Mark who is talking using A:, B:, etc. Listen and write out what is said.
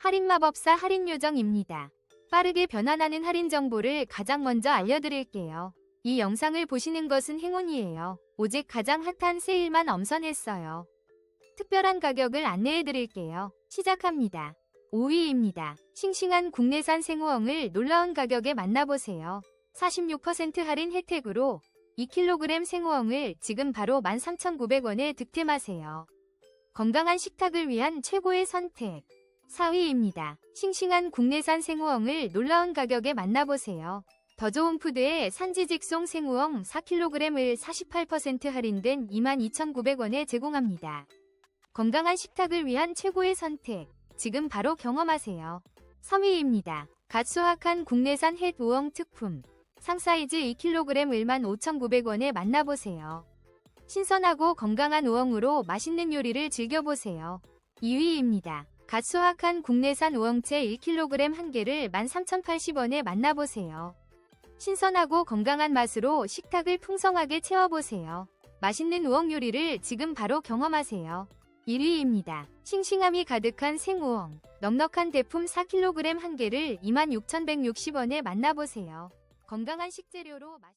A: 할인마법사 할인요정입니다. 빠르게 변환하는 할인 정보를 가장 먼저 알려드릴게요. 이 영상을 보시는 것은 행운이에요. 오직 가장 핫한 세일만 엄선했어요. 특별한 가격을 안내해드릴게요. 시작합니다. 5위입니다. 싱싱한 국내산 생우엉을 놀라운 가격에 만나보세요. 46% 할인 혜택으로 2kg 생우엉을 지금 바로 13,900원에 득템하세요. 건강한 식탁을 위한 최고의 선택. 4위입니다. 싱싱한 국내산 생우엉을 놀라운 가격에 만나보세요. 더 좋은 푸드의 산지 직송 생우엉 4kg을 48% 할인된 22,900원에 제공합니다. 건강한 식탁을 위한 최고의 선택. 지금 바로 경험하세요. 3위입니다. 갓 수확한 국내산 햇 우엉 특품. 상사이즈 2kg을 15,900원에 만나보세요. 신선하고 건강한 우엉으로 맛있는 요리를 즐겨보세요. 2위입니다. 갓 수확한 국내산 우엉채 1kg 한 개를 13,080원에 만나보세요. 신선하고 건강한 맛으로 식탁을 풍성하게 채워보세요. 맛있는 우엉 요리를 지금 바로 경험하세요. 1위입니다. 싱싱함이 가득한 생우엉. 넉넉한 대품 4kg 한 개를 26,160원에 만나보세요. 건강한 식재료로 맛